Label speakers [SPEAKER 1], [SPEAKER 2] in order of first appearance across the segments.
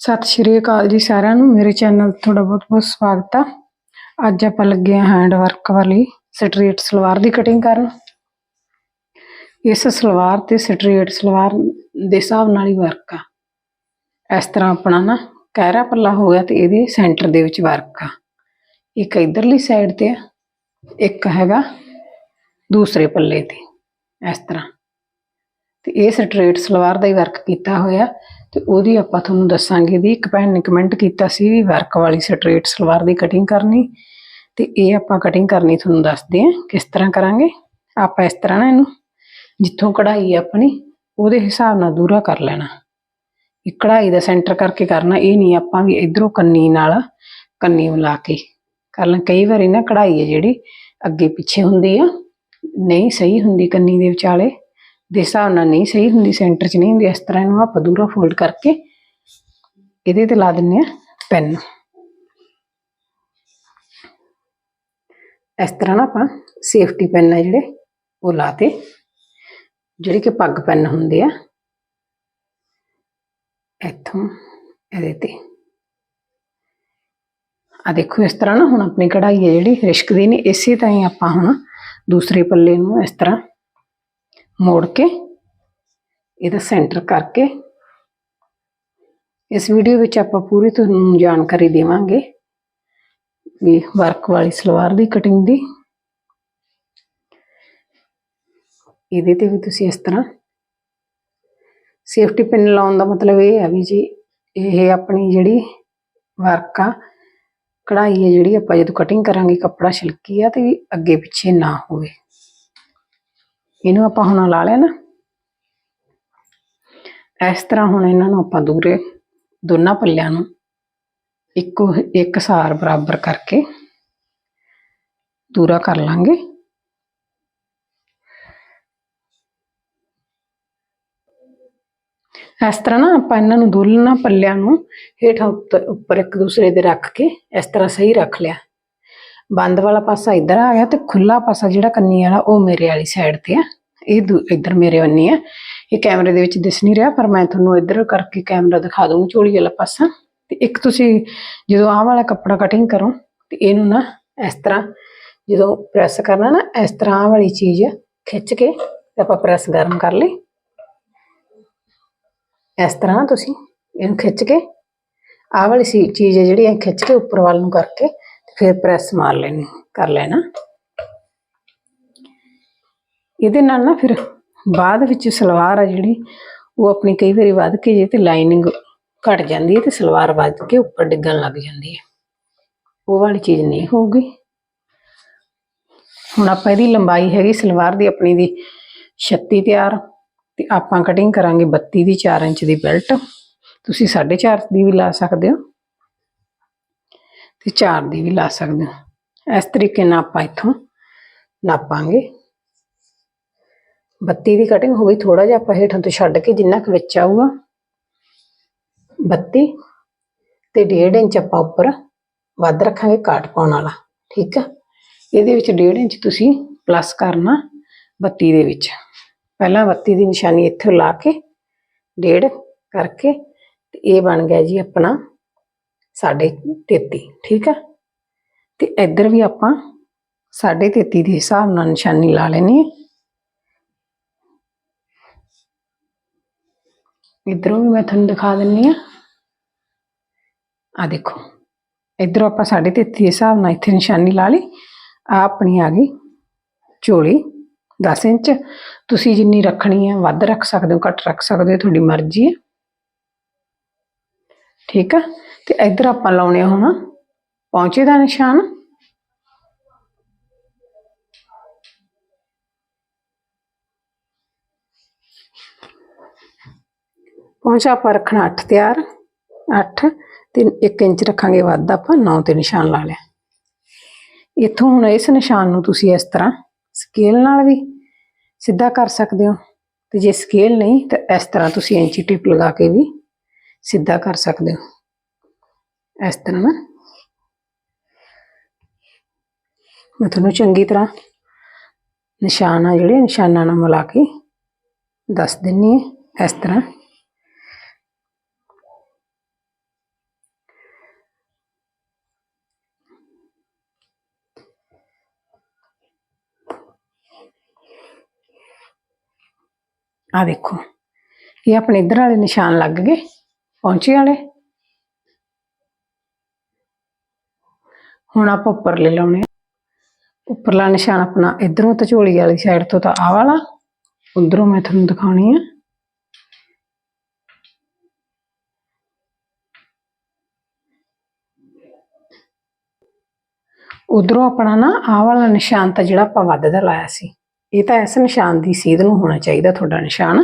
[SPEAKER 1] ਸਤਿ ਸ਼੍ਰੀ ਅਕਾਲ ਜੀ ਸਾਰਿਆਂ ਨੂੰ। ਮੇਰੇ ਚੈਨਲ ਤੇ ਤੁਹਾਡਾ ਬਹੁਤ-ਬਹੁਤ ਸਵਾਗਤ ਆ। ਅੱਜ ਆਪਾਂ ਲੱਗੇ ਹਾਂ ਹੈਂਡ ਵਰਕ ਵਾਲੀ ਸਟ੍ਰੇਟ ਸਲਵਾਰ ਦੀ ਕਟਿੰਗ ਕਰਨ। ਇਸ ਸਲਵਾਰ ਤੇ ਸਟ੍ਰੇਟ ਸਲਵਾਰ ਦੇ ਹਿਸਾਬ ਨਾਲ ਹੀ ਵਰਕ ਆ। ਇਸ ਤਰ੍ਹਾਂ ਆਪਣਾ ਨਾ ਕਹਿਰਾ ਪੱਲਾ ਹੋ ਗਿਆ ਤੇ ਇਹਦੇ ਸੈਂਟਰ ਦੇ ਵਿੱਚ ਵਰਕ ਆ। ਇੱਕ ਇਧਰਲੀ ਸਾਈਡ ਤੇ ਆ, ਇੱਕ ਹੈਗਾ ਦੂਸਰੇ ਪੱਲੇ ਤੇ। ਇਸ ਤਰ੍ਹਾਂ। ਤੇ ਇਹ ਸਟ੍ਰੇਟ ਸਲਵਾਰ ਦਾ ਹੀ ਵਰਕ ਕੀਤਾ ਹੋਇਆ। ਤੇ ਉਹਦੀ ਆਪਾਂ ਤੁਹਾਨੂੰ ਦੱਸਾਂਗੇ ਵੀ ਇੱਕ ਭੈਣ ਨੇ ਕਮੈਂਟ ਕੀਤਾ ਸੀ ਵੀ ਵਰਕ ਵਾਲੀ ਸਟ੍ਰੇਟ ਸਲਵਾਰ ਦੀ ਕਟਿੰਗ ਕਰਨੀ। ਤੇ ਇਹ ਆਪਾਂ ਕਟਿੰਗ ਕਰਨੀ ਤੁਹਾਨੂੰ ਦੱਸਦੇ ਹਾਂ ਕਿਸ ਤਰ੍ਹਾਂ ਕਰਾਂਗੇ। ਆਪਾਂ ਇਸ ਤਰ੍ਹਾਂ ਨਾ ਇਹਨੂੰ ਜਿੱਥੋਂ ਕਢਾਈ ਹੈ ਆਪਣੀ, ਉਹਦੇ ਹਿਸਾਬ ਨਾਲ ਦੂਰਾ ਕਰ ਲੈਣਾ। ਇਹ ਕਢਾਈ ਦਾ ਸੈਂਟਰ ਕਰਕੇ ਕਰਨਾ, ਇਹ ਨਹੀਂ ਆਪਾਂ ਵੀ ਇਧਰੋਂ ਕੰਨੀ ਨਾਲ ਕੰਨੀ ਮਿਲਾ ਕੇ। ਕਰ ਲਾਂ, ਕਈ ਵਾਰੀ ਨਾ ਕਢਾਈ ਹੈ ਜਿਹੜੀ ਅੱਗੇ ਪਿੱਛੇ ਹੁੰਦੀ ਆ, ਨਹੀਂ ਸਹੀ ਹੁੰਦੀ ਕੰਨੀ ਦੇ ਵਿਚਾਲੇ। ਦੇ ਹਿਸਾਬ ਨਾਲ ਨਹੀਂ ਸਹੀ ਹੁੰਦੀ ਸੈਂਟਰ 'ਚ ਨਹੀਂ ਹੁੰਦੀ, ਇਸ ਤਰ੍ਹਾਂ ਇਹਨੂੰ ਆਪਾਂ ਦੂਰਾ ਫੋਲਡ ਕਰਕੇ ਇਹਦੇ ਤੇ ਲਾ ਦਿੰਨੇ ਆ ਪੈਨ ਇਸ ਤਰ੍ਹਾਂ ਨਾ ਆਪਾਂ ਸੇਫਟੀ ਪੈਨ ਆ ਜਿਹੜੇ, ਉਹ ਲਾਤੇ, ਜਿਹੜੇ ਕਿ ਪੱਗ ਪੈਨ ਹੁੰਦੇ ਆ। ਇੱਥੋਂ ਇਹਦੇ ਤੇ। ਆ ਦੇਖੋ, ਇਸ ਤਰ੍ਹਾਂ ਨਾ ਹੁਣ ਆਪਣੀ ਕਢਾਈ ਹੈ ਜਿਹੜੀ ਰਿਸ਼ਕਦੀ ਨਹੀਂ, ਇਸੇ ਤਰ੍ਹਾਂ ਹੀ ਆਪਾਂ ਹੁਣ ਦੂਸਰੇ ਪੱਲੇ ਨੂੰ ਇਸ ਤਰ੍ਹਾਂ ਮੋੜ ਕੇ ਇਹਦਾ ਸੈਂਟਰ ਕਰਕੇ ਇਸ ਵੀਡੀਓ ਵਿੱਚ ਆਪਾਂ ਪੂਰੀ ਤੁਹਾਨੂੰ ਜਾਣਕਾਰੀ ਦੇਵਾਂਗੇ ਵੀ ਵਰਕ ਵਾਲੀ ਸਲਵਾਰ ਦੀ ਕਟਿੰਗ ਦੀ। ਇਹਦੇ ਤੇ ਵੀ ਤੁਸੀਂ ਇਸ ਤਰ੍ਹਾਂ ਸੇਫਟੀ ਪਿਨ ਲਾਉਣ ਦਾ ਮਤਲਬ ਇਹ ਹੈ ਵੀ ਜੀ, ਇਹ ਆਪਣੀ ਜਿਹੜੀ ਵਰਕ ਆ, ਕਢਾਈ ਹੈ ਜਿਹੜੀ ਆਪਾਂ ਜਦੋਂ ਕਟਿੰਗ ਕਰਾਂਗੇ, ਕੱਪੜਾ ਛਿਲਕੀ ਆ ਤੇ ਵੀ ਅੱਗੇ ਪਿੱਛੇ ਨਾ ਹੋਵੇ। ਇਹਨੂੰ ਆਪਾਂ ਹੁਣ ਲਾ ਲਿਆ ਨਾ। ਇਸ ਤਰ੍ਹਾਂ ਹੁਣ ਇਹਨਾਂ ਨੂੰ ਆਪਾਂ ਦੂਰੇ, ਦੋਨਾਂ ਪੱਲਿਆਂ ਨੂੰ ਇੱਕੋ ਇੱਕ ਸਾਰ ਬਰਾਬਰ ਕਰਕੇ ਦੂਰਾ ਕਰ ਲਾਂਗੇ। ਇਸ ਤਰ੍ਹਾਂ ਨਾ ਆਪਾਂ ਇਹਨਾਂ ਨੂੰ ਦੋਨਾਂ ਪੱਲਿਆਂ ਨੂੰ ਹੇਠਾਂ ਉੱਤੇ- ਉੱਪਰ ਇੱਕ ਦੂਸਰੇ ਦੇ ਰੱਖ ਕੇ ਇਸ ਤਰ੍ਹਾਂ ਸਹੀ ਰੱਖ ਲਿਆ। ਬੰਦ ਵਾਲਾ ਪਾਸਾ ਇੱਧਰ ਆ ਗਿਆ ਤੇ ਖੁੱਲਾ ਪਾਸਾ ਜਿਹੜਾ ਕੰਨੀ ਵਾਲਾ ਉਹ ਮੇਰੇ ਵਾਲੀ ਸਾਈਡ ਤੇ ਆ। ਇਹ ਦੂ- ਇੱਧਰ ਮੇਰੇ ਬੰਨੀ ਆ। ਇਹ ਕੈਮਰੇ ਦੇ ਵਿੱਚ ਦਿਸ ਨਹੀਂ ਰਿਹਾ, ਪਰ ਮੈਂ ਤੁਹਾਨੂੰ ਇੱਧਰ ਕਰਕੇ ਕੈਮਰਾ ਦਿਖਾ ਦੂੰਗੀ ਝੋਲੀ ਵਾਲਾ ਪਾਸਾ। ਤੇ ਇੱਕ ਤੁਸੀਂ ਜਦੋਂ ਆਹ ਵਾਲਾ ਕੱਪੜਾ ਕਟਿੰਗ ਕਰੋ, ਤੇ ਇਹਨੂੰ ਨਾ ਇਸ ਤਰ੍ਹਾਂ ਜਦੋਂ ਪ੍ਰੈਸ ਕਰਨਾ ਨਾ, ਇਸ ਤਰ੍ਹਾਂ ਆਹ ਵਾਲੀ ਚੀਜ਼ ਖਿੱਚ ਕੇ ਤੇ ਆਪਾਂ ਪ੍ਰੈਸ ਗਰਮ ਕਰ ਲਈ। ਇਸ ਤਰ੍ਹਾਂ ਤੁਸੀਂ ਇਹਨੂੰ ਖਿੱਚ ਕੇ, ਆਹ ਵਾਲੀ ਸੀ, ਚੀਜ਼ ਜਿਹੜੀ ਇਹ ਖਿੱਚ ਕੇ ਉੱਪਰ ਵੱਲ ਨੂੰ ਕਰਕੇ ਫਿਰ ਪ੍ਰੈਸ ਮਾਰ ਲੈਣੀ, ਕਰ ਲੈਣਾ। ਇਹਦੇ ਨਾਲ ਨਾ ਫਿਰ ਬਾਅਦ ਵਿੱਚ ਸਲਵਾਰ ਆ ਜਿਹੜੀ, ਉਹ ਆਪਣੀ ਕਈ ਵਾਰੀ ਵੱਧ ਕੇ ਜੇ ਤੇ ਲਾਈਨਿੰਗ ਘਟ ਜਾਂਦੀ ਹੈ ਤੇ ਸਲਵਾਰ ਵੱਧ ਕੇ ਉੱਪਰ ਡਿੱਗਣ ਲੱਗ ਜਾਂਦੀ ਹੈ। ਉਹ ਵਾਲੀ ਚੀਜ਼ ਨਹੀਂ ਹੋਊਗੀ। ਹੁਣ ਆਪਾਂ ਇਹਦੀ ਲੰਬਾਈ ਹੈਗੀ ਸਲਵਾਰ ਦੀ, ਆਪਣੀ ਦੀ 36 ਤਿਆਰ, ਤੇ ਆਪਾਂ ਕਟਿੰਗ ਕਰਾਂਗੇ 32 ਦੀ 4 ਇੰਚ ਦੀ ਬੈਲਟ ਤੁਸੀਂ 4.5 ਦੀ ਵੀ ਲਾ ਸਕਦੇ ਹੋ ਤੇ 4 ਦੀ ਵੀ ਲਾ ਸਕਦੇ ਹੋ। ਇਸ ਤਰੀਕੇ ਨਾਲ ਆਪਾਂ ਇੱਥੋਂ ਨਾਪਾਂਗੇ। 32 ਦੀ ਕਟਿੰਗ ਹੋ ਗਈ ਥੋੜਾ ਜਿਹਾ ਆਪਾਂ ਹੇਠਾਂ ਤੋਂ ਛੱਡ ਕੇ ਜਿੰਨਾ ਕੁ ਵਿੱਚ ਆਊਗਾ। 32 ਤੇ 1.5 ਇੰਚ ਆਪਾਂ ਉੱਪਰ ਵੱਧ ਰੱਖਾਂਗੇ ਕਾਟ ਪਾਉਣ ਵਾਲਾ, ਠੀਕ ਆ? ਇਹਦੇ ਵਿੱਚ 1.5 ਇੰਚ ਤੁਸੀਂ ਪਲੱਸ ਕਰਨਾ 32 ਦੇ ਵਿੱਚ। ਪਹਿਲਾਂ 32 ਦੀ ਨਿਸ਼ਾਨੀ ਇੱਥੇ ਲਾ ਕੇ ਡੇਢ ਕਰਕੇ ਤੇ ਇਹ ਬਣ ਗਿਆ ਜੀ ਆਪਣਾ ਸਾਢੇ 33 ਠੀਕ ਆ? ਤੇ ਇੱਧਰ ਵੀ ਆਪਾਂ ਸਾਢੇ 33 ਦੇ ਹਿਸਾਬ ਨਾਲ ਨਿਸ਼ਾਨੀ ਲਾ ਲੈਣੀ ਹੈ। ਇਧਰੋਂ ਵੀ ਮੈਂ ਤੁਹਾਨੂੰ ਦਿਖਾ ਦਿੰਨੀ ਆ। ਆ ਦੇਖੋ, ਇਧਰੋਂ ਆਪਾਂ ਸਾਢੇ 33 ਦੇ ਹਿਸਾਬ ਨਾਲ ਇੱਥੇ ਨਿਸ਼ਾਨੀ ਲਾ ਲਈ। ਆ ਆਪਣੀ ਆ ਗਈ ਚੋਲੀ 10 ਇੰਚ। ਤੁਸੀਂ ਜਿੰਨੀ ਰੱਖਣੀ ਹੈ ਵੱਧ ਰੱਖ ਸਕਦੇ ਹੋ, ਘੱਟ ਰੱਖ ਸਕਦੇ ਹੋ, ਤੁਹਾਡੀ ਮਰਜ਼ੀ ਹੈ ਠੀਕ ਆ? ਤੇ ਇੱਧਰ ਆਪਾਂ ਲਾਉਣੇ ਆ ਹੁਣ ਪਹੁੰਚੇ ਦਾ ਨਿਸ਼ਾਨ। ਪੌਂਚਾ ਆਪਾਂ ਰੱਖਣਾ 8 ਤਿਆਰ 8 ਤੇ 1 ਇੰਚ ਰੱਖਾਂਗੇ ਵੱਧ ਆਪਾਂ 9 ਤੇ ਨਿਸ਼ਾਨ ਲਾ ਲਿਆ। ਇੱਥੋਂ ਹੁਣ ਇਸ ਨਿਸ਼ਾਨ ਨੂੰ ਤੁਸੀਂ ਇਸ ਤਰ੍ਹਾਂ ਸਕੇਲ ਨਾਲ ਵੀ ਸਿੱਧਾ ਕਰ ਸਕਦੇ ਹੋ ਤੇ ਜੇ ਸਕੇਲ ਨਹੀਂ ਤਾਂ ਇਸ ਤਰ੍ਹਾਂ ਤੁਸੀਂ ਇੰਚੀ ਟਿਪ ਲਗਾ ਕੇ ਵੀ ਸਿੱਧਾ ਕਰ ਸਕਦੇ ਹੋ। ਇਸ ਤਰ੍ਹਾਂ ਨਾ। ਮੈਂ ਤੁਹਾਨੂੰ ਚੰਗੀ ਤਰ੍ਹਾਂ ਨਿਸ਼ਾਨ ਆ ਜਿਹੜੇ ਨਿਸ਼ਾਨਾਂ ਨਾਲ ਮਿਲਾ ਕੇ ਦੱਸ ਦਿੰਨੀ ਹੈ ਇਸ ਤਰ੍ਹਾਂ। ਆ ਦੇਖੋ, ਇਹ ਆਪਣੇ ਇਧਰ ਵਾਲੇ ਨਿਸ਼ਾਨ ਲੱਗ ਗਏ, ਪਹੁੰਚੇ ਵਾਲੇ। ਹੁਣ ਆਪਾਂ ਉੱਪਰਲੇ ਲਾਉਣੇ ਆ। ਉੱਪਰਲਾ ਨਿਸ਼ਾਨ ਆਪਣਾ ਇਧਰੋਂ ਤਾਂ ਝੋਲੀ ਵਾਲੀ ਸਾਈਡ ਤੋਂ ਤਾਂ ਆ ਵਾਲਾ, ਉਧਰੋਂ ਮੈਂ ਤੁਹਾਨੂੰ ਦਿਖਾਉਣੀ ਆ। ਉਧਰੋਂ ਆਪਣਾ ਨਾ ਆਹ ਵਾਲਾ ਨਿਸ਼ਾਨ ਤਾਂ ਜਿਹੜਾ ਆਪਾਂ ਵੱਧ ਦਾ ਲਾਇਆ ਸੀ। ਇਹ ਤਾਂ ਇਸ ਨਿਸ਼ਾਨ ਦੀ ਸੀਧ ਨੂੰ ਹੋਣਾ ਚਾਹੀਦਾ, ਤੁਹਾਡਾ ਨਿਸ਼ਾਨ।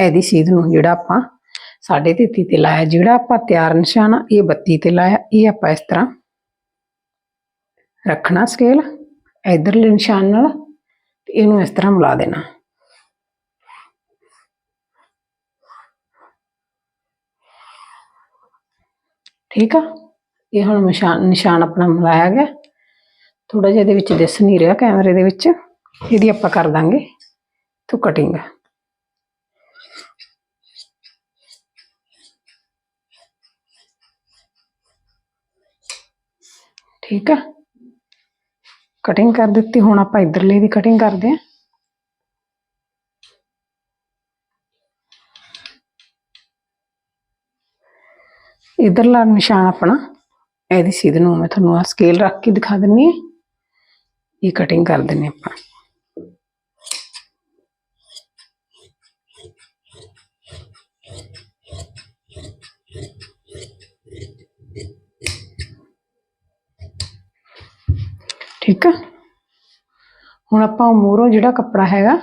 [SPEAKER 1] ਇਹਦੀ ਸੀਧ ਨੂੰ ਜਿਹੜਾ ਆਪਾਂ ਸਾਢੇ 33 ਤੇ ਲਾਇਆ, ਜਿਹੜਾ ਆਪਾਂ ਤਿਆਰ ਨਿਸ਼ਾਨ ਆ, ਇਹ 32 ਤੇ ਲਾਇਆ, ਇਹ ਆਪਾਂ ਇਸ ਤਰ੍ਹਾਂ ਰੱਖਣਾ ਸਕੇਲ ਇਧਰਲੇ ਨਿਸ਼ਾਨ ਨਾਲ ਤੇ ਇਹਨੂੰ ਇਸ ਤਰ੍ਹਾਂ ਮਿਲਾ ਦੇਣਾ। ਠੀਕ ਆ? ਇਹ ਹੁਣ ਨਿਸ਼ਾਨ ਨਿਸ਼ਾਨ ਆਪਣਾ ਮਿਲਾਇਆ ਗਿਆ। ਥੋੜਾ ਜਿਹਾ ਇਹਦੇ ਵਿੱਚ ਦਿਸ ਨਹੀਂ ਰਿਹਾ ਕੈਮਰੇ ਦੇ ਵਿੱਚ। ਇਹਦੀ ਆਪਾਂ ਕਰ ਦਾਂਗੇ। ਤੋਂ ਕਟਿੰਗ ਠੀਕ ਆ। ਕਟਿੰਗ ਕਰ ਦਿੱਤੀ। ਹੁਣ ਆਪਾਂ ਇਧਰਲੇ ਦੀ ਕਟਿੰਗ ਕਰਦੇ ਆ ਇਧਰਲਾ ਨਿਸ਼ਾਨ ਆਪਣਾ। ਇਹਦੀ ਸਿੱਧ ਨੂੰ ਮੈਂ ਤੁਹਾਨੂੰ ਆ ਸਕੇਲ ਰੱਖ ਕੇ ਦਿਖਾ ਦਿੰਨੀ ਆ ਇਹ ਕਟਿੰਗ ਕਰ ਦਿੰਨੇ ਆਪਾਂ। ਠੀਕ ਆ? ਹੁਣ ਆਪਾਂ ਉਹ ਮੂਹਰੋਂ ਜਿਹੜਾ ਕੱਪੜਾ ਹੈਗਾ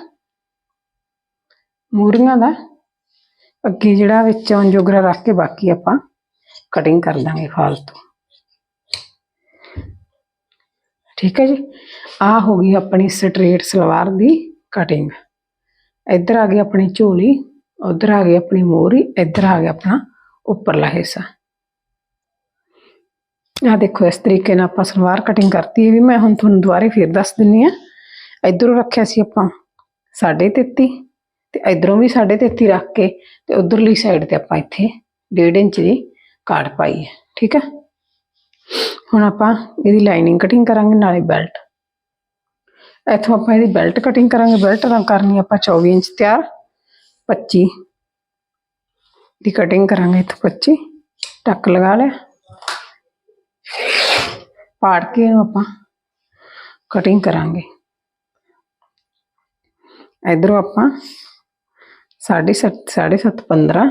[SPEAKER 1] ਮੂਰੀਆਂ ਦਾ, ਅੱਗੇ ਜਿਹੜਾ ਵਿੱਚ ਜੋਗਰਾ ਰੱਖ ਕੇ ਬਾਕੀ ਆਪਾਂ ਕਟਿੰਗ ਕਰ ਦਾਂਗੇ ਫਾਲਤੂ। ਠੀਕ ਹੈ ਜੀ? ਆ ਹੋ ਗਈ ਆਪਣੀ ਸਟ੍ਰੇਟ ਸਲਵਾਰ ਦੀ ਕਟਿੰਗ ਇੱਧਰ ਆ ਗਈ ਆਪਣੀ ਝੋਲੀ, ਉਧਰ ਆ ਗਈ ਆਪਣੀ ਮੋਰੀ ਇੱਧਰ ਆ ਗਿਆ ਆਪਣਾ ਉੱਪਰਲਾ ਹਿੱਸਾ। ਆ ਦੇਖੋ, ਇਸ ਤਰੀਕੇ ਨਾਲ ਆਪਾਂ ਸਲਵਾਰ ਕਟਿੰਗ ਕਰਤੀ ਹੈ ਵੀ ਮੈਂ ਹੁਣ ਤੁਹਾਨੂੰ ਦੁਬਾਰੇ ਫੇਰ ਦੱਸ ਦਿੰਨੀ ਆ ਇਧਰੋਂ ਰੱਖਿਆ ਸੀ ਆਪਾਂ 33.5 ਤੇ ਇਧਰੋਂ ਵੀ 33.5 ਰੱਖ ਕੇ ਤੇ ਉਧਰਲੀ ਸਾਈਡ ਤੇ ਆਪਾਂ ਇੱਥੇ 1.5 ਇੰਚ ਦੀ ਕਾਟ ਪਾਈ ਹੈ, ਠੀਕ ਹੈ? ਹੁਣ ਆਪਾਂ ਇਹਦੀ ਲਾਈਨਿੰਗ ਕਟਿੰਗ ਕਰਾਂਗੇ ਨਾਲੇ ਬੈਲਟ ਇੱਥੋਂ ਆਪਾਂ ਇਹਦੀ ਬੈਲਟ ਕਟਿੰਗ ਕਰਾਂਗੇ ਬੈਲਟ ਤਾਂ ਕਰਨੀ ਆਪਾਂ 24 ਇੰਚ ਤਿਆਰ। 25 ਦੀ ਕਟਿੰਗ ਕਰਾਂਗੇ ਇੱਥੋਂ 25 ਟੱਕ ਲਗਾ ਲਿਆ। ਪਾੜ ਕੇ ਇਹਨੂੰ ਆਪਾਂ ਕਟਿੰਗ ਕਰਾਂਗੇ। ਇਧਰੋਂ ਆਪਾਂ 7.5 7.5 15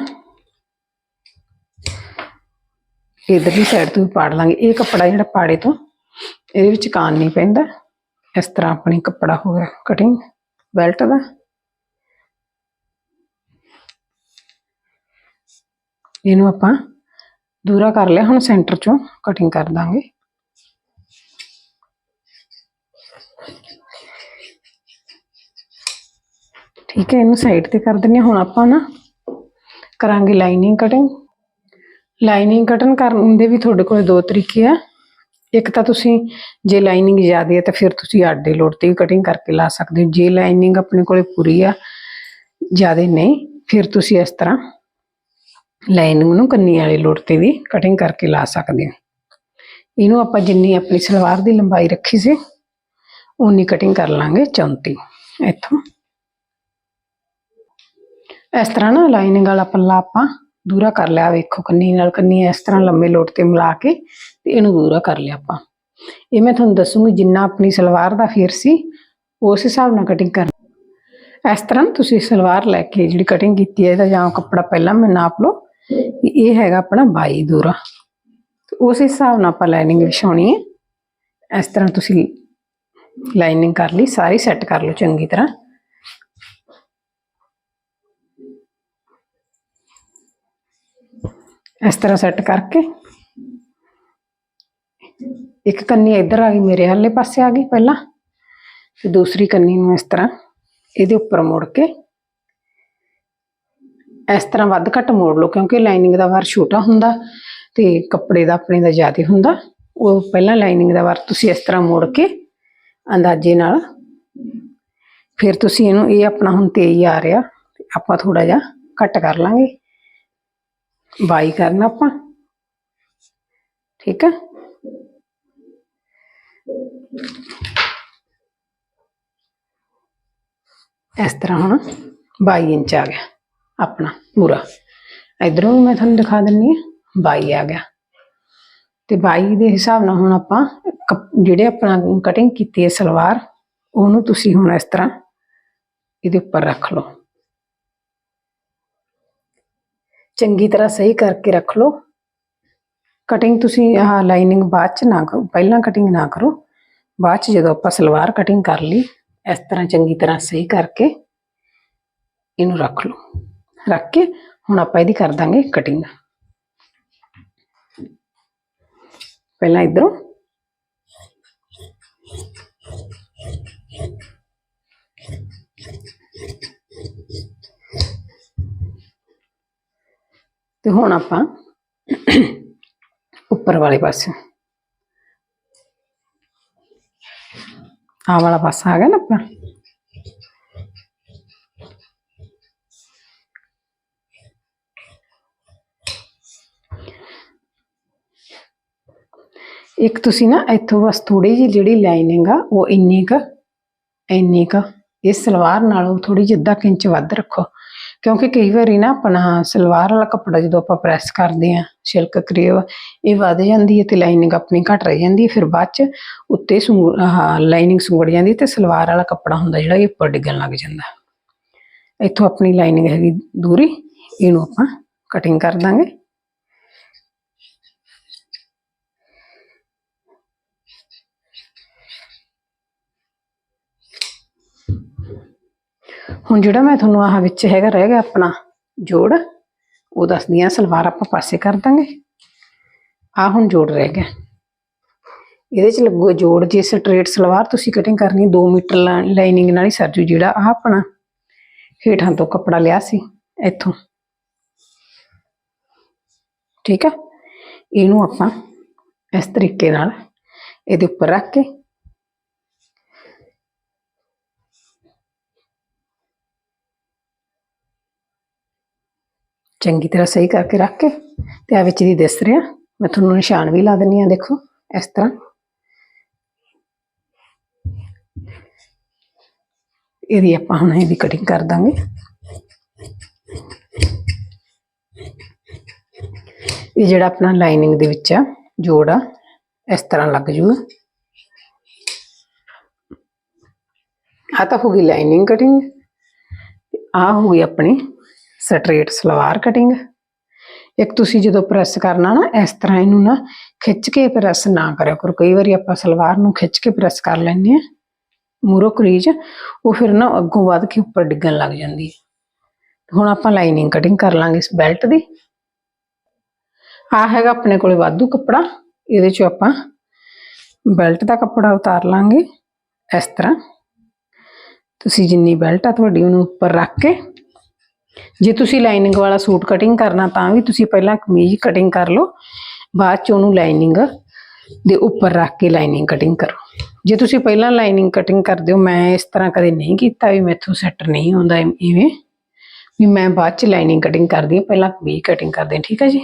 [SPEAKER 1] ਇਧਰਲੀ ਸਾਈਡ ਤੋਂ ਵੀ ਪਾੜ ਲਾਂਗੇ। ਇਹ ਕੱਪੜਾ ਜਿਹੜਾ ਪਾੜੇ ਤੋਂ, ਇਹਦੇ ਵਿੱਚ ਕਾਨ ਨਹੀਂ ਪੈਂਦਾ। ਇਸ ਤਰ੍ਹਾਂ ਆਪਣੀ ਕੱਪੜਾ ਹੋ ਗਿਆ ਕਟਿੰਗ ਬੈਲਟ ਦਾ। ਇਹਨੂੰ ਆਪਾਂ ਦੂਰਾ ਕਰ ਲਿਆ, ਹੁਣ ਸੈਂਟਰ ਚੋਂ ਕਟਿੰਗ ਕਰ ਦਾਂਗੇ। ਠੀਕ ਹੈ, ਇਹਨੂੰ ਸਾਈਡ ਤੇ ਕਰ ਦਿੰਨੇ ਹੁਣ ਆਪਾਂ ਨਾ ਕਰਾਂਗੇ ਲਾਈਨਿੰਗ ਕਟਿੰਗ ਲਾਈਨਿੰਗ ਕਟਨ ਕਰਨ ਦੇ ਵੀ ਤੁਹਾਡੇ ਕੋਲ ਦੋ ਤਰੀਕੇ ਆ। ਇੱਕ ਤਾਂ ਤੁਸੀਂ ਜੇ ਲਾਈਨਿੰਗ ਜ਼ਿਆਦਾ ਹੈ ਤਾਂ ਫਿਰ ਤੁਸੀਂ ਅੱਡ ਦੇ ਲੋੜ ਤੇ ਵੀ ਕਟਿੰਗ ਕਰਕੇ ਲਾ ਸਕਦੇ ਹੋ। ਜੇ ਲਾਈਨਿੰਗ ਆਪਣੇ ਕੋਲੇ ਪੂਰੀ ਆ, ਜ਼ਿਆਦਾ ਨਹੀਂ, ਫਿਰ ਤੁਸੀਂ ਇਸ ਤਰ੍ਹਾਂ ਲਾਈਨਿੰਗ ਨੂੰ ਕੰਨੀ ਵਾਲੇ ਲੋੜ ਤੇ ਵੀ ਕਟਿੰਗ ਕਰਕੇ ਲਾ ਸਕਦੇ ਹੋ। ਇਹਨੂੰ ਆਪਾਂ ਜਿੰਨੀ ਆਪਣੀ ਸਲਵਾਰ ਦੀ ਲੰਬਾਈ ਰੱਖੀ ਸੀ ਉਨੀ ਕਟਿੰਗ ਕਰ ਲਾਂਗੇ 34 ਇੱਥੋਂ ਇਸ ਤਰ੍ਹਾਂ ਨਾ ਲਾਈਨਿੰਗ ਵਾਲਾ ਪੱਲਾ ਆਪਾਂ ਦੂਰਾ ਕਰ ਲਿਆ, ਵੇਖੋ ਕੰਨੀ ਨਾਲ ਕੰਨੀ ਇਸ ਤਰ੍ਹਾਂ ਲੰਮੇ ਲੋਟ ਤੇ ਮਿਲਾ ਕੇ ਤੇ ਇਹਨੂੰ ਦੂਰਾ ਕਰ ਲਿਆ ਆਪਾਂ। ਇਹ ਮੈਂ ਤੁਹਾਨੂੰ ਦੱਸੂਗੀ ਜਿੰਨਾ ਆਪਣੀ ਸਲਵਾਰ ਦਾ ਫੇਰ ਸੀ, ਉਸ ਹਿਸਾਬ ਨਾਲ ਕਟਿੰਗ ਕਰਨੀ ਇਸ ਤਰ੍ਹਾਂ ਤੁਸੀਂ ਸਲਵਾਰ ਲੈ ਕੇ ਜਿਹੜੀ ਕਟਿੰਗ ਕੀਤੀ ਹੈ ਇਹਦਾ ਜਾਂ ਕੱਪੜਾ ਪਹਿਲਾਂ ਮੈਂ ਨਾਪ ਲਓ, ਵੀ ਇਹ ਹੈਗਾ ਆਪਣਾ 22 ਦੂਰਾ ਤੇ ਉਸ ਹਿਸਾਬ ਨਾਲ ਆਪਾਂ ਲਾਈਨਿੰਗ ਵਿਛਾਉਣੀ ਹੈ। ਇਸ ਤਰ੍ਹਾਂ ਤੁਸੀਂ ਲਾਈਨਿੰਗ ਕਰ ਲਈ, ਸਾਰੀ ਸੈੱਟ ਕਰ ਲਓ ਚੰਗੀ ਤਰ੍ਹਾਂ। ਇਸ ਤਰ੍ਹਾਂ ਸੈੱਟ ਕਰਕੇ। ਇੱਕ ਕੰਨੀ ਇੱਧਰ ਆ ਗਈ, ਮੇਰੇ ਵਾਲੇ ਪਾਸੇ ਆ ਗਈ ਪਹਿਲਾਂ। ਤੇ ਦੂਸਰੀ ਕੰਨੀ ਨੂੰ ਇਸ ਤਰ੍ਹਾਂ ਇਹਦੇ ਉੱਪਰ ਮੋੜ ਕੇ। ਇਸ ਤਰ੍ਹਾਂ ਵੱਧ ਘੱਟ ਮੋੜ ਲਓ, ਕਿਉਂਕਿ ਲਾਈਨਿੰਗ ਦਾ ਵਾਰ ਛੋਟਾ ਹੁੰਦਾ ਤੇ ਕੱਪੜੇ ਦਾ ਆਪਣੇ ਦਾ ਜ਼ਿਆਦਾ ਹੁੰਦਾ। ਉਹ ਪਹਿਲਾਂ ਲਾਈਨਿੰਗ ਦਾ ਵਾਰ ਤੁਸੀਂ ਇਸ ਤਰ੍ਹਾਂ ਮੋੜ ਕੇ ਅੰਦਾਜ਼ੇ ਨਾਲ। ਫਿਰ ਤੁਸੀਂ ਇਹਨੂੰ, ਇਹ ਆਪਣਾ ਹੁਣ ਤੇਜ਼ ਆ ਰਿਹਾ ਤੇ ਆਪਾਂ ਥੋੜਾ ਜਿਹਾ ਘੱਟ ਕਰ ਲਾਂਗੇ। ਬਾਈ ਕਰਨਾ ਆਪਾਂ। ਠੀਕ ਹੈ ਇਸ ਤਰ੍ਹਾਂ ਹੁਣ 22 ਇੰਚ ਆ ਗਿਆ ਆਪਣਾ ਪੂਰਾ। ਇਧਰੋਂ ਵੀ ਮੈਂ ਤੁਹਾਨੂੰ ਦਿਖਾ ਦਿੰਨੀ ਹਾਂ 22 ਆ ਗਿਆ। ਤੇ 22 ਦੇ ਹਿਸਾਬ ਨਾਲ ਹੁਣ ਆਪਾਂ ਕੱਪ- ਜਿਹੜੇ ਆਪਣਾ ਕਟਿੰਗ ਕੀਤੀ ਹੈ ਸਲਵਾਰ, ਉਹਨੂੰ ਤੁਸੀਂ ਹੁਣ ਇਸ ਤਰ੍ਹਾਂ ਇਹਦੇ ਉੱਪਰ ਰੱਖ ਲਓ। ਚੰਗੀ ਤਰ੍ਹਾਂ ਸਹੀ ਕਰਕੇ ਰੱਖ ਲਓ। ਕਟਿੰਗ ਤੁਸੀਂ ਆਹ ਲਾਈਨਿੰਗ ਬਾਅਦ ਚ ਨਾ ਕਰੋ, ਪਹਿਲਾਂ ਕਟਿੰਗ ਨਾ ਕਰੋ। ਬਾਅਦ ਚ ਜਦੋਂ ਆਪਾਂ ਸਲਵਾਰ ਕਟਿੰਗ ਕਰ ਲਈ, ਇਸ ਤਰ੍ਹਾਂ ਚੰਗੀ ਤਰ੍ਹਾਂ ਸਹੀ ਕਰਕੇ ਇਹਨੂੰ ਰੱਖ ਲਓ। ਰੱਖ ਕੇ ਹੁਣ ਆਪਾਂ ਇਹਦੀ ਕਰ ਦਾਂਗੇ ਕਟਿੰਗ ਪਹਿਲਾਂ ਇਧਰੋਂ ਤੇ ਹੁਣ ਆਪਾਂ ਉੱਪਰ ਵਾਲੇ ਪਾਸੇ। ਆਹ ਵਾਲਾ ਪਾਸਾ ਆ ਗਿਆ ਨਾ ਆਪਾਂ? ਇੱਕ ਤੁਸੀਂ ਨਾ ਇੱਥੋਂ ਬਸ ਥੋੜੀ ਜਿਹੀ ਜਿਹੜੀ ਲਾਈਨਿੰਗ ਆ, ਉਹ ਇੰਨੀ ਕ ਇੰਨੀ ਕ, ਇਸ ਸਲਵਾਰ ਨਾਲੋਂ ਥੋੜੀ ਜਿਹੀ ਅੱਧਾ ਕੁ ਇੰਚ ਵੱਧ ਰੱਖੋ। ਕਿਉਂਕਿ ਕਈ ਵਾਰੀ ਨਾ ਆਪਣਾ ਸਲਵਾਰ ਵਾਲਾ ਕੱਪੜਾ ਜਦੋਂ ਆਪਾਂ ਪ੍ਰੈਸ ਕਰਦੇ ਆ ਸਿਲਕ ਕਰੇਵ ਇਹ ਵੱਧ ਜਾਂਦੀ ਹੈ ਤੇ ਲਾਈਨਿੰਗ ਆਪਣੀ ਘਟ ਰਹਿ ਜਾਂਦੀ ਹੈ, ਫਿਰ ਬਾਅਦ ਚ ਉੱਤੇ ਸੁੰਗ- ਆਹ ਲਾਈਨਿੰਗ ਸੁੰਗੜ ਜਾਂਦੀ ਹੈ ਤੇ ਸਲਵਾਰ ਵਾਲਾ ਕੱਪੜਾ ਹੁੰਦਾ ਜਿਹੜਾ ਇਹ ਉੱਪਰ ਡਿੱਗਣ ਲੱਗ ਜਾਂਦਾ। ਇੱਥੋਂ ਆਪਣੀ ਲਾਈਨਿੰਗ ਹੈਗੀ ਦੂਰੀ, ਇਹਨੂੰ ਆਪਾਂ ਕਟਿੰਗ ਕਰ ਦਾਂਗੇ। ਹੁਣ ਜਿਹੜਾ ਮੈਂ ਤੁਹਾਨੂੰ ਆਹ ਵਿੱਚ ਹੈਗਾ ਰਹਿ ਗਿਆ ਆਪਣਾ ਜੋੜ, ਉਹ ਦੱਸਦੀ ਆ ਸਲਵਾਰ ਆਪਾਂ ਪਾਸੇ ਕਰ ਦਾਂਗੇ। ਆ ਹੁਣ ਜੋੜ ਰਹਿ ਗਿਆ। ਇਹਦੇ ਚ ਲੱਗੂਗਾ ਜੋੜ, ਜੇ ਸਟ੍ਰੇਟ ਸਲਵਾਰ ਤੁਸੀਂ ਕਟਿੰਗ ਕਰਨੀ 2 ਮੀਟਰ ਲਾਈਨਿੰਗ ਨਾਲ ਹੀ ਸਰਜੂ ਜਿਹੜਾ ਆ ਆਪਣਾ ਹੇਠਾਂ ਤੋਂ ਕੱਪੜਾ ਲਿਆ ਸੀ, ਇੱਥੋਂ। ਠੀਕ ਆ? ਇਹਨੂੰ ਆਪਾਂ ਇਸ ਤਰੀਕੇ ਨਾਲ ਇਹਦੇ ਉੱਪਰ ਰੱਖ ਕੇ ਚੰਗੀ ਤਰ੍ਹਾਂ ਸਹੀ ਕਰਕੇ ਰੱਖ ਕੇ ਤੇ ਆ ਵਿੱਚ ਦੀ ਦਿਸ ਰਿਹਾ। ਮੈਂ ਤੁਹਾਨੂੰ ਨਿਸ਼ਾਨ ਵੀ ਲਾ ਦਿੰਨੀ ਆ, ਦੇਖੋ, ਇਸ ਤਰ੍ਹਾਂ। ਇਹਦੀ ਆਪਾਂ ਹੁਣ ਇਹਦੀ ਕਟਿੰਗ ਕਰ ਦਾਂਗੇ। ਇਹ ਜਿਹੜਾ ਆਪਣਾ ਲਾਈਨਿੰਗ ਦੇ ਵਿੱਚ ਆ, ਜੋੜ ਆ, ਇਸ ਤਰ੍ਹਾਂ ਲੱਗ ਜੂਗਾ। ਆ ਤਾਂ ਹੋ ਗਈ ਲਾਈਨਿੰਗ ਕਟਿੰਗ ਆ ਹੋ ਗਈ ਆਪਣੀ ਸਟ੍ਰੇਟ ਸਲਵਾਰ ਕਟਿੰਗ ਇੱਕ ਤੁਸੀਂ ਜਦੋਂ ਪ੍ਰੈਸ ਕਰਨਾ ਨਾ, ਇਸ ਤਰ੍ਹਾਂ ਇਹਨੂੰ ਨਾ ਖਿੱਚ ਕੇ ਪ੍ਰੈਸ ਨਾ ਕਰਿਆ ਕਰੋ। ਕਈ ਵਾਰੀ ਆਪਾਂ ਸਲਵਾਰ ਨੂੰ ਖਿੱਚ ਕੇ ਪ੍ਰੈਸ ਕਰ ਲੈਂਦੇ ਆ ਮੂਰੋ ਕਰੀਜ ਉਹ ਫਿਰ ਨਾ ਅੱਗੋਂ ਵੱਧ ਕੇ ਉੱਪਰ ਡਿੱਗਣ ਲੱਗ ਜਾਂਦੀ ਹੈ। ਹੁਣ ਆਪਾਂ ਲਾਈਨਿੰਗ ਕਟਿੰਗ ਕਰ ਲਾਂਗੇ ਇਸ ਬੈਲਟ ਦੀ। ਆ ਹੈਗਾ ਆਪਣੇ ਕੋਲੇ ਵਾਧੂ ਕੱਪੜਾ। ਇਹਦੇ ਚੋਂ ਆਪਾਂ ਬੈਲਟ ਦਾ ਕੱਪੜਾ ਉਤਾਰ ਲਾਂਗੇ ਇਸ ਤਰ੍ਹਾਂ। ਤੁਸੀਂ ਜਿੰਨੀ ਬੈਲਟ ਆ ਤੁਹਾਡੀ ਉਹਨੂੰ ਉੱਪਰ ਰੱਖ ਕੇ ਜੇ ਤੁਸੀਂ ਲਾਈਨਿੰਗ ਵਾਲਾ ਸੂਟ ਕਟਿੰਗ ਕਰਨਾ ਤਾਂ ਵੀ ਤੁਸੀਂ ਪਹਿਲਾਂ ਕਮੀਜ਼ ਕਟਿੰਗ ਕਰ ਲਓ, ਬਾਅਦ ਚ ਉਹਨੂੰ ਲਾਈਨਿੰਗ ਦੇ ਉੱਪਰ ਰੱਖ ਕੇ ਲਾਈਨਿੰਗ ਕਟਿੰਗ ਕਰੋ। ਜੇ ਤੁਸੀਂ ਪਹਿਲਾਂ ਲਾਈਨਿੰਗ ਕਟਿੰਗ ਕਰਦੇ ਹੋ, ਮੈਂ ਇਸ ਤਰ੍ਹਾਂ ਕਦੇ ਨਹੀਂ ਕੀਤਾ ਵੀ ਮੈਥੋਂ ਸੈੱਟ ਨਹੀਂ ਹੁੰਦਾ ਇਵੇਂ। ਵੀ ਮੈਂ ਬਾਅਦ ਚ ਲਾਈਨਿੰਗ ਕਟਿੰਗ ਕਰਦੀ ਹਾਂ, ਪਹਿਲਾਂ ਕਮੀਜ਼ ਕਟਿੰਗ ਕਰਦੇ ਹਾਂ, ਠੀਕ ਹੈ ਜੀ?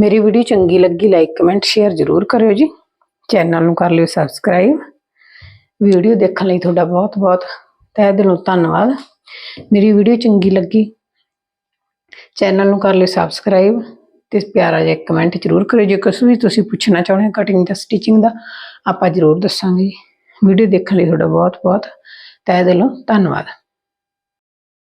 [SPEAKER 1] ਮੇਰੀ ਵੀਡੀਓ ਚੰਗੀ ਲੱਗੀ ਲਾਈਕ ਕਮੈਂਟ ਸ਼ੇਅਰ ਜ਼ਰੂਰ ਕਰਿਓ ਜੀ। ਚੈਨਲ ਨੂੰ ਕਰ ਲਿਓ ਸਬਸਕ੍ਰਾਈਬ ਵੀਡੀਓ ਦੇਖਣ ਲਈ ਤੁਹਾਡਾ ਬਹੁਤ ਬਹੁਤ ਤਹਿ ਦਿਲੋਂ ਧੰਨਵਾਦ। ਮੇਰੀ ਵੀਡੀਓ ਚੰਗੀ ਲੱਗੀ ਚੈਨਲ ਨੂੰ ਕਰ ਲਿਓ ਸਬਸਕ੍ਰਾਈਬ ਤੇ ਪਿਆਰਾ ਜਿਹਾ ਕਮੈਂਟ ਜ਼ਰੂਰ ਕਰਿਓ। ਜੇ ਕੁਛ ਵੀ ਤੁਸੀਂ ਪੁੱਛਣਾ ਚਾਹੁੰਦੇ ਹੋ ਕਟਿੰਗ ਦਾ ਸਟਿਚਿੰਗ ਦਾ, ਆਪਾਂ ਜ਼ਰੂਰ ਦੱਸਾਂਗੇ ਵੀਡੀਓ ਦੇਖਣ ਲਈ ਤੁਹਾਡਾ ਬਹੁਤ ਬਹੁਤ ਤਹਿ ਦਿਲੋਂ ਧੰਨਵਾਦ।